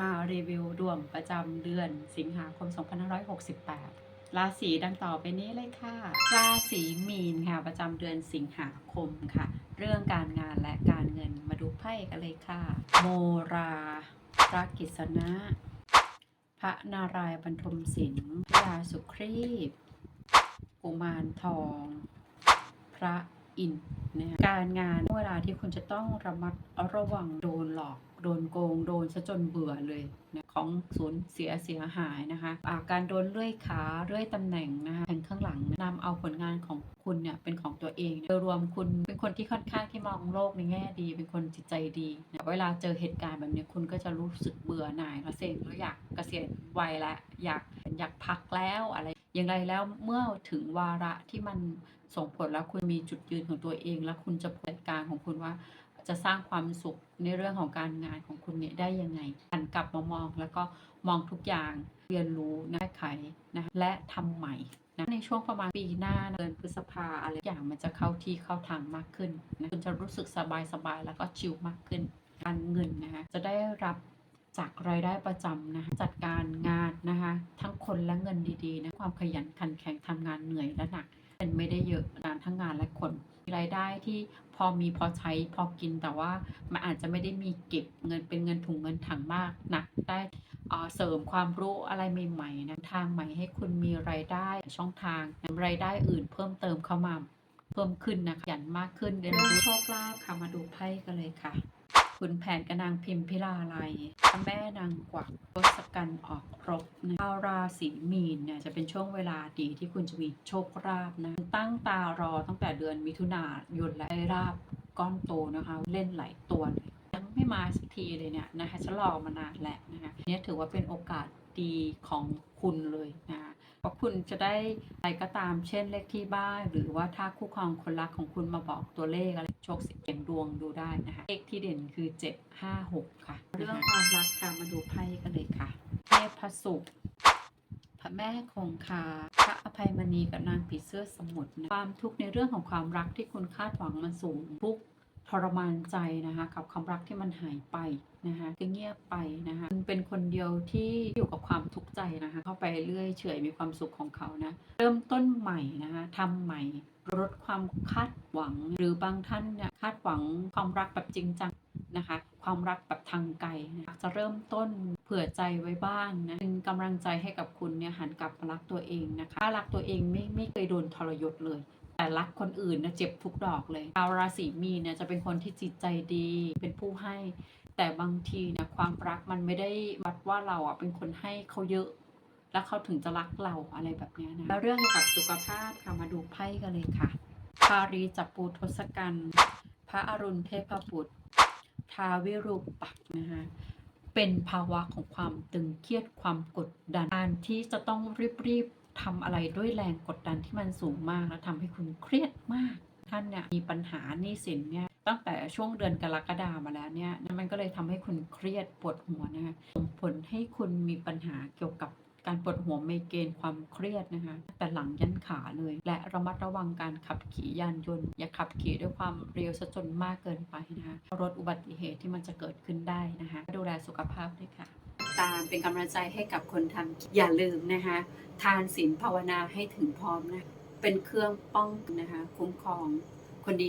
มารีวิวดวงประจำเดือนสิงหาคม 2568 ราศีดังต่อไปนี้เลยค่ะ ราศีมีนค่ะ ประจำเดือนสิงหาคมค่ะ เรื่องการงานและการเงินมาดูไพ่กันเลยค่ะ โมราพระกิษณะ พระนารายณ์บรรทมศิลป์ยาสุครีบกุมารทอง พระอินทร์นะคะการงานเวลาที่คุณจะต้องระมัดระวังโดนหลอก โกงโดนซะจนเบื่อเลยนะของสูญเสียเสียหายนะคะอาการโดนเลื่อยขาเลื่อยตำแหน่งนะคะแทงข้างหลังนำเอาผลงานของคุณเนี่ยเป็นของตัวเองโดยรวมคุณเป็นคนที่ค่อนข้างที่มองโลกในแง่ดี เป็นคนจิตใจดีนะเวลาเจอเหตุการณ์แบบนี้คุณก็จะรู้สึกเบื่อหน่ายแล้วเซ็งแล้วอยากเกษียณวัยแล้วอยากอยากพักแล้วอะไรอย่างไรแล้วเมื่อถึงวาระที่มันส่งผลแล้วคุณมีจุดยืนของตัวเอง แล้วคุณจะจัดการของคุณว่า จะสร้างความสุขในเรื่องของการงานของคุณเนี่ยได้ยังไงหันกลับมามองแล้วก็มองทุกอย่างเรียนรู้นะแก้ไขนะและทำใหม่นะในช่วงประมาณปีหน้าเดือนพฤษภาอะไรอย่างมันจะเข้าที่เข้าทางมากขึ้นนะคุณจะรู้สึกสบายสบายๆแล้วก็ชิลมากขึ้น การเงินนะคะจะได้รับจากรายได้ประจำนะคะจัดการงานนะคะทั้งคนและเงินดีๆนะความขยันขันแข็งทำงานเหนื่อยและหนัก เป็นไม่ได้เยอะงานทั้งงานและคนรายได้ที่พอมีพอใช้พอกินแต่ว่ามันอาจจะไม่ได้มีเก็บเงินเป็นเงินถุงเงินถังมากหนักได้เสริมความรู้อะไรใหม่ๆนะทางใหม่ให้คุณมีรายได้ช่องทางรายได้อื่นเพิ่มเติมเข้ามาเพิ่มขึ้นนะคะขยันมากขึ้นเรียนรู้โชคลาภค่ะมาดูไพ่กันเลยค่ะ คุณแผนกบนางพิมพิลาไลยพระแม่นางกวักทศกัณฐ์ออกรบนะชาวราศีมีนเนี่ยจะเป็นช่วงเวลาดีที่คุณจะมีโชคลาภนะตั้งตารอตั้งแต่เดือนมิถุนายนและราบก้อนโตนะคะ เล่นหลายตัวยังไม่มาสักทีเลยเนี่ยนะคะฉันรอมานานแล้วนะคะเนี่ยถือว่าเป็นโอกาสดีของคุณเลยนะคะ คุณจะได้อะไรก็ตามเช่นเลขที่บ้าน หรือว่าถ้าคู่ครองคนรักของคุณมาบอกตัวเลขอะไรโชคเสียงดวงดูได้นะคะเลขที่เด่นคือ 756 ค่ะ เรื่องความรักค่ะมาดูไพ่กันเลยค่ะเทพพระศุกร์พระแม่คงคาพระอภัยมณีกับนางผีเสื้อสมุทรนะความทุกข์ในเรื่องของความรักที่คุณคาดหวังมันสูงทุกข์ ทรมานใจนะคะกับความรักที่มันหายไปนะคะก็เงียบไปนะคะเป็นคนเดียวที่อยู่กับความทุกข์ใจนะคะเข้าไปเรื่อยเฉยมีความสุขของเขานะเริ่มต้นใหม่นะคะทำใหม่ลดความคาดหวังหรือบางท่านเนี่ยคาดหวังความรักแบบจริงจังนะคะความรักแบบทางไกลนะจะเริ่มต้นเผื่อใจไว้บ้างนะเป็นกำลังใจให้กับคุณเนี่ยหันกลับมารักตัวเองนะคะรักตัวเองไม่ไม่เคยโดนทรยศเลย แต่รักคนอื่นนะเจ็บทุกดอกเลยชาวราศีมีนเนี่ยจะเป็นคนที่จิตใจดี เป็นผู้ให้ แต่บางทีเนะความรักมันไม่ได้วัดว่าเราอะเป็นคนให้เขาเยอะ แล้วเขาถึงจะรักเราอะไรแบบนี้นะแล้วเรื่องเกี่ยวกับสุขภาพค่ะมาดูไพ่กันเลยค่ะพารีจับปูทศกัณฐ์พระอรุณเทพบุตรทาวิรูปักษ์นะคะเป็นภาวะของความตึงเครียดความกดดันการที่จะต้องรีบๆ ทำอะไรด้วยแรงกดดันที่มันสูงมาก แล้วทำให้คุณเครียดมาก ท่านเนี่ยมีปัญหาหนี้สินเนี่ยตั้งแต่ช่วงเดือนกรกฎามาแล้วเนี่ยมันก็เลยทำให้คุณเครียดปวดหัวนะคะส่งผลให้คุณมีปัญหาเกี่ยวกับการปวดหัวไมเกรนความเครียดนะคะ แต่หลังยันขาเลย และระมัดระวังการขับขี่ยานยนต์ อย่าขับขี่ด้วยความเร็วซะจนมากเกินไปนะคะลดอุบัติเหตุที่มันจะเกิดขึ้นได้นะคะ ดูแลสุขภาพด้วยค่ะ ตามเป็นกำลังใจให้กับคนทำอย่าลืมนะคะ ทานศีลภาวนาให้ถึงพร้อมนะ เป็นเครื่องป้องนะคะ คุ้มครองคนดี